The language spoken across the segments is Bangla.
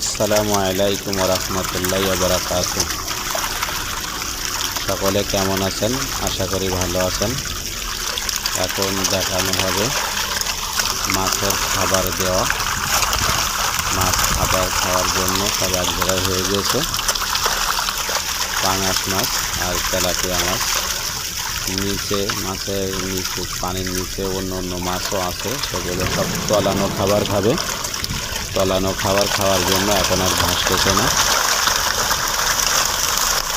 আসসালামু আলাইকুম রহমতুল্লাহ বারাকাত সকলে কেমন আছেন? আশা করি ভালো আছেন। এখন দেখানো হবে মাছের খাবার দেওয়া। মাছ খাবার খাওয়ার জন্য সব এক জায়গায় হয়ে গেছে পাঙাশ মাছ আর তেলাপিয়া মাছ। নিচে মাছের নিচে পানির নিচে অন্য অন্য মাছও আছে। সেগুলো সব তলানো খাবার খাবে। তলানো খাবার খাওয়ার জন্য এখন আর ঘাস খেছে না।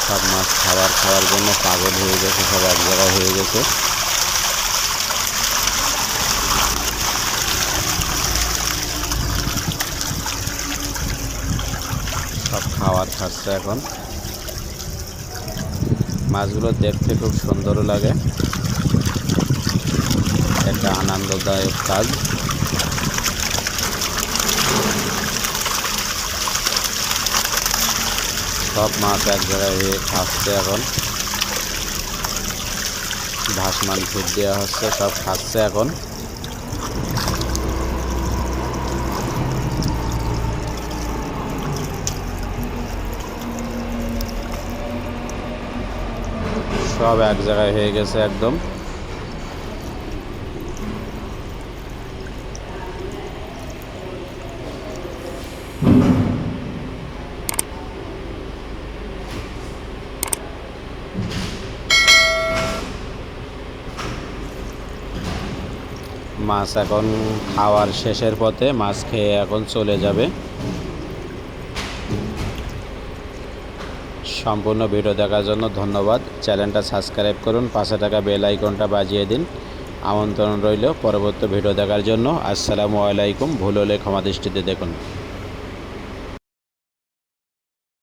সব মাছ খাবার খাওয়ার জন্য পাগল হয়ে গেছে, সব এক জায়গায় হয়ে গেছে। সব খাবার খাচ্ছে এখন। মাছগুলো দেখতে খুব সুন্দরও লাগে। একটা আনন্দদায়ক কাজ। সব মাছ এক জায়গায় হয়ে খাচ্ছে এখন। ভাসমান ফিট দেওয়া হচ্ছে, সব খাচ্ছে এখন। সব এক জায়গায় হয়ে গেছে একদম। মাছ এখন খাওয়ার শেষের পথে মাছ খেয়ে এখন চলে যাবে। সম্পূর্ণ ভিডিও দেখার জন্য ধন্যবাদ। চ্যানেলটা সাবস্ক্রাইব করুন, পাশে টাকা বেল আইকনটা বাজিয়ে দিন। আমন্ত্রণ রইল পরবর্তী ভিডিও দেখার জন্য। আসসালামু আলাইকুম, ভুল হলে ক্ষমা দৃষ্টিতে দেখুন।